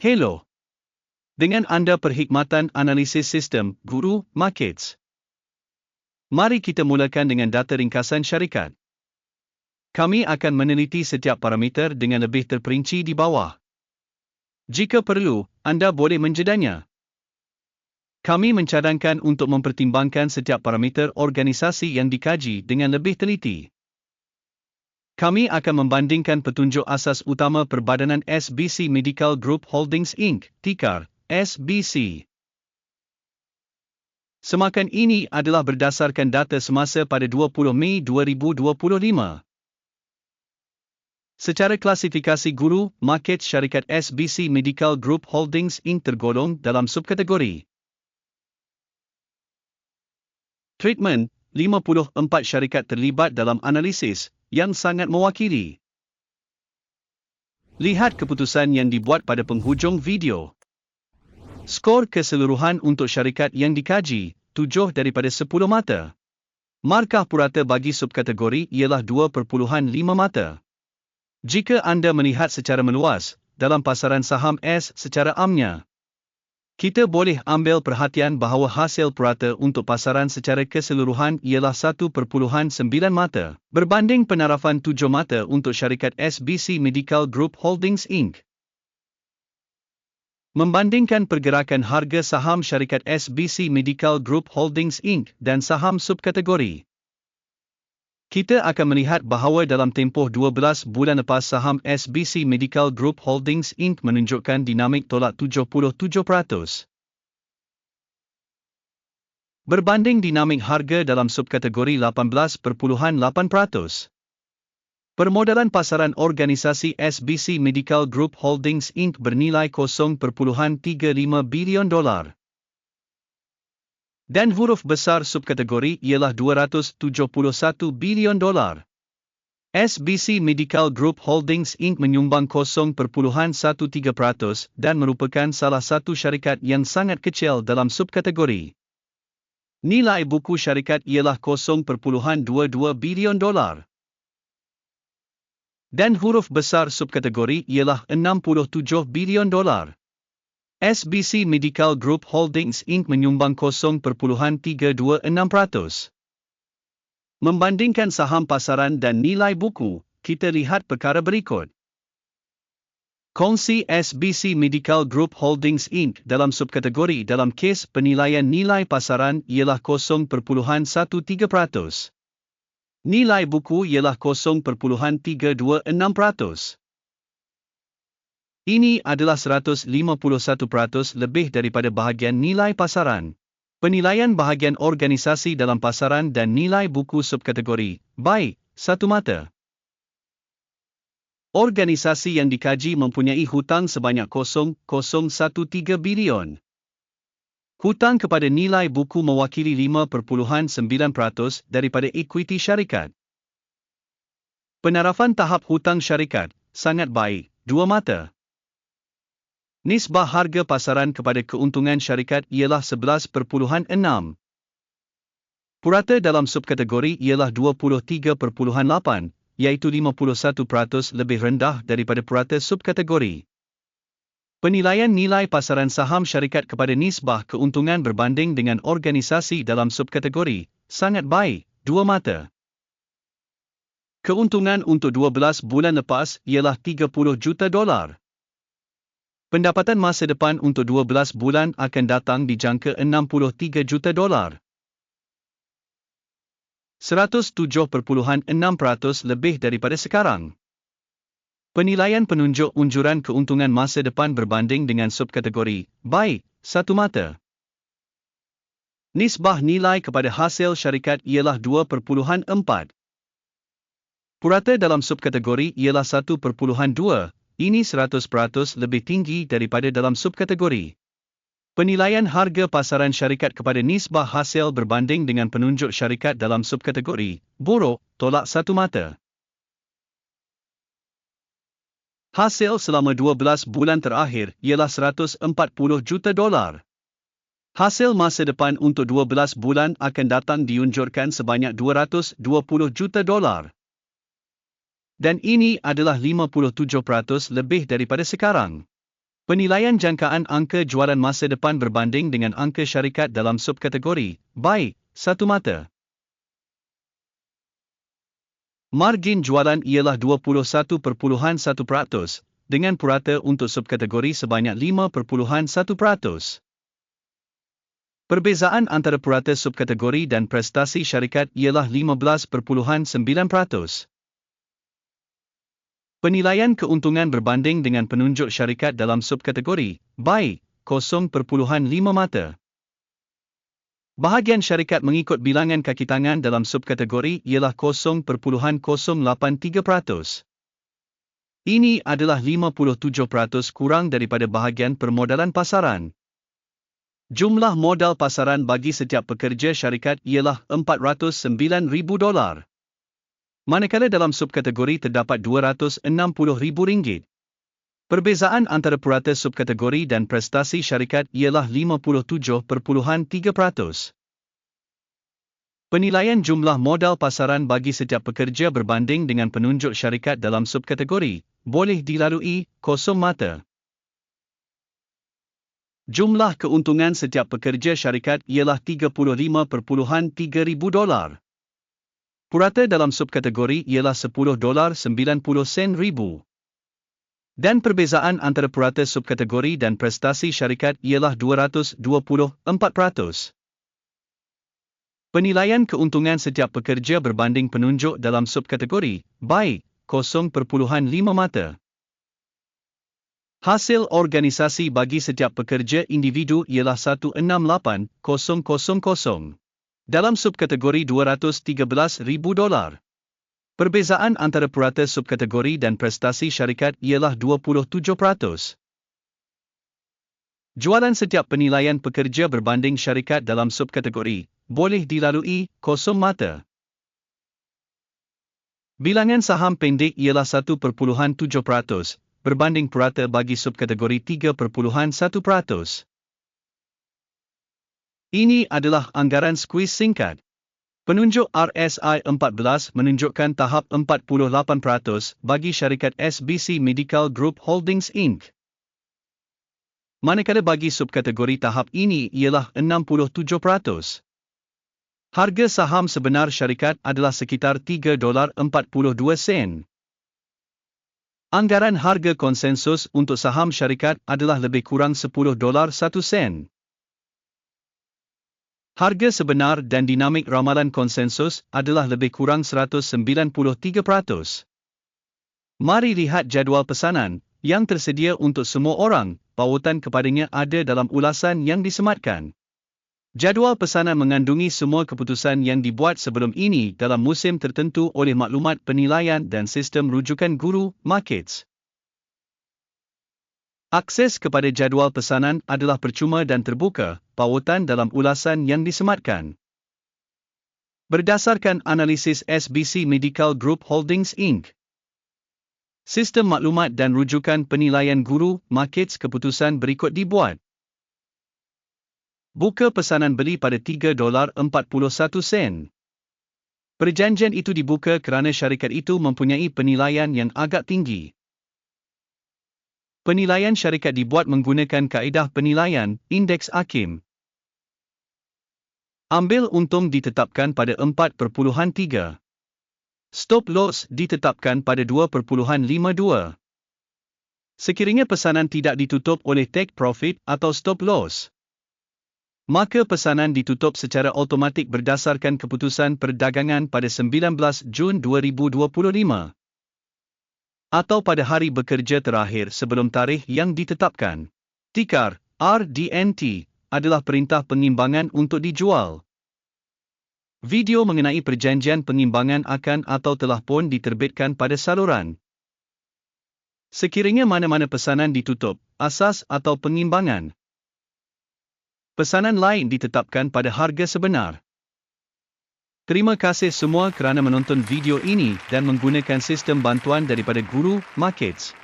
Hello. Dengan anda perkhidmatan analisis sistem, Guru Markets. Mari kita mulakan dengan data ringkasan syarikat. Kami akan meneliti setiap parameter dengan lebih terperinci di bawah. Jika perlu, anda boleh menjedanya. Kami mencadangkan untuk mempertimbangkan setiap parameter organisasi yang dikaji dengan lebih teliti. Kami akan membandingkan petunjuk asas utama Perbadanan SBC Medical Group Holdings Inc. (TIKAR) SBC. Semakan ini adalah berdasarkan data semasa pada 20 Mei 2025. Secara klasifikasi guru, market syarikat SBC Medical Group Holdings Inc. tergolong dalam subkategori. Treatment, 54 syarikat terlibat dalam analisis, yang sangat mewakili. Lihat keputusan yang dibuat pada penghujung video. Skor keseluruhan untuk syarikat yang dikaji, 7 daripada 10 mata. Markah purata bagi subkategori ialah 2.5 mata. Jika anda melihat secara meluas, dalam pasaran saham S secara amnya, kita boleh ambil perhatian bahawa hasil purata untuk pasaran secara keseluruhan ialah 1.9 mata, berbanding penarafan 7 mata untuk syarikat SBC Medical Group Holdings Inc. Membandingkan pergerakan harga saham syarikat SBC Medical Group Holdings Inc. dan saham subkategori. Kita akan melihat bahawa dalam tempoh 12 bulan lepas saham SBC Medical Group Holdings Inc. menunjukkan dinamik tolak 77%. Berbanding dinamik harga dalam subkategori 18.8%. Permodalan pasaran organisasi SBC Medical Group Holdings Inc. bernilai 0.35 bilion dolar dan huruf besar subkategori ialah 271 bilion dolar. SBC Medical Group Holdings Inc. menyumbang 0.13% dan merupakan salah satu syarikat yang sangat kecil dalam subkategori. Nilai buku syarikat ialah 0.22 bilion dolar. Dan huruf besar subkategori ialah 67 bilion dolar. SBC Medical Group Holdings Inc. menyumbang 0.326%. Membandingkan saham pasaran dan nilai buku, kita lihat perkara berikut. Kongsi SBC Medical Group Holdings Inc. dalam subkategori dalam kes penilaian nilai pasaran ialah 0.13%. Nilai buku ialah 0.326%. Ini adalah 151% lebih daripada bahagian nilai pasaran. Penilaian bahagian organisasi dalam pasaran dan nilai buku subkategori, baik, satu mata. Organisasi yang dikaji mempunyai hutang sebanyak 0.013 bilion. Hutang kepada nilai buku mewakili 5.9% daripada ekuiti syarikat. Penarafan tahap hutang syarikat, sangat baik, dua mata. Nisbah harga pasaran kepada keuntungan syarikat ialah 11.6. Purata dalam subkategori ialah 23.8, iaitu 51% lebih rendah daripada purata subkategori. Penilaian nilai pasaran saham syarikat kepada nisbah keuntungan berbanding dengan organisasi dalam subkategori, sangat baik, dua mata. Keuntungan untuk 12 bulan lepas ialah 30 juta dolar. Pendapatan masa depan untuk 12 bulan akan datang dijangka 63 juta dolar. 107.6% lebih daripada sekarang. Penilaian penunjuk unjuran keuntungan masa depan berbanding dengan subkategori, baik, satu mata. Nisbah nilai kepada hasil syarikat ialah 2.4. Purata dalam subkategori ialah 1.2, ini 100% lebih tinggi daripada dalam subkategori. Penilaian harga pasaran syarikat kepada nisbah hasil berbanding dengan penunjuk syarikat dalam subkategori, buruk, tolak satu mata. Hasil selama 12 bulan terakhir ialah 140 juta dolar. Hasil masa depan untuk 12 bulan akan datang diunjurkan sebanyak 220 juta dolar dan ini adalah 57% lebih daripada sekarang. Penilaian jangkaan angka jualan masa depan berbanding dengan angka syarikat dalam subkategori, baik, satu mata. Margin jualan ialah 21.1%, dengan purata untuk subkategori sebanyak 5.1%. Perbezaan antara purata subkategori dan prestasi syarikat ialah 15.9%. Penilaian keuntungan berbanding dengan penunjuk syarikat dalam subkategori, baik, 0.5 mata. Bahagian syarikat mengikut bilangan kaki tangan dalam subkategori ialah 0.083%. Ini adalah 57% kurang daripada bahagian permodalan pasaran. Jumlah modal pasaran bagi setiap pekerja syarikat ialah 409,000 dolar manakala dalam subkategori terdapat RM260,000. Perbezaan antara purata subkategori dan prestasi syarikat ialah 57.3%. Penilaian jumlah modal pasaran bagi setiap pekerja berbanding dengan penunjuk syarikat dalam subkategori boleh dilalui kosong mata. Jumlah keuntungan setiap pekerja syarikat ialah 35.3 ribu dolar. Purata dalam subkategori ialah 10 dolar 90 sen ribu. Dan perbezaan antara purata subkategori dan prestasi syarikat ialah 224%. Penilaian keuntungan setiap pekerja berbanding penunjuk dalam subkategori, baik, 0.5 mata. Hasil organisasi bagi setiap pekerja individu ialah 168,000 dalam subkategori 213,000 dolar. Perbezaan antara purata subkategori dan prestasi syarikat ialah 27%. Jualan setiap penilaian pekerja berbanding syarikat dalam subkategori boleh dilalui kosong mata. Bilangan saham pendek ialah 1.7% berbanding purata bagi subkategori 3.1%. Ini adalah anggaran skuis singkat. Penunjuk RSI 14 menunjukkan tahap 48% bagi syarikat SBC Medical Group Holdings Inc. Manakala bagi subkategori tahap ini ialah 67%. Harga saham sebenar syarikat adalah sekitar 3 dolar 42 sen. Anggaran harga konsensus untuk saham syarikat adalah lebih kurang 10 dolar 1 sen. Harga sebenar dan dinamik ramalan konsensus adalah lebih kurang 193%. Mari lihat jadual pesanan yang tersedia untuk semua orang, pautan kepadanya ada dalam ulasan yang disematkan. Jadual pesanan mengandungi semua keputusan yang dibuat sebelum ini dalam musim tertentu oleh maklumat penilaian dan sistem rujukan guru, markets. Akses kepada jadual pesanan adalah percuma dan terbuka, pautan dalam ulasan yang disematkan. Berdasarkan analisis SBC Medical Group Holdings Inc. Sistem maklumat dan rujukan penilaian guru, markets keputusan berikut dibuat. Buka pesanan beli pada 3 dolar 41 sen. Perjanjian itu dibuka kerana syarikat itu mempunyai penilaian yang agak tinggi. Penilaian syarikat dibuat menggunakan kaedah penilaian indeks Akim. Ambil untung ditetapkan pada 4.3. Stop loss ditetapkan pada 2.52. Sekiranya pesanan tidak ditutup oleh take profit atau stop loss, maka pesanan ditutup secara automatik berdasarkan keputusan perdagangan pada 19 Jun 2025 atau pada hari bekerja terakhir sebelum tarikh yang ditetapkan. Tikar, RDNT, adalah perintah pengimbangan untuk dijual. Video mengenai perjanjian pengimbangan akan atau telah pun diterbitkan pada saluran. Sekiranya mana-mana pesanan ditutup, asas atau pengimbangan. Pesanan lain ditetapkan pada harga sebenar. Terima kasih semua kerana menonton video ini dan menggunakan sistem bantuan daripada Guru Markets.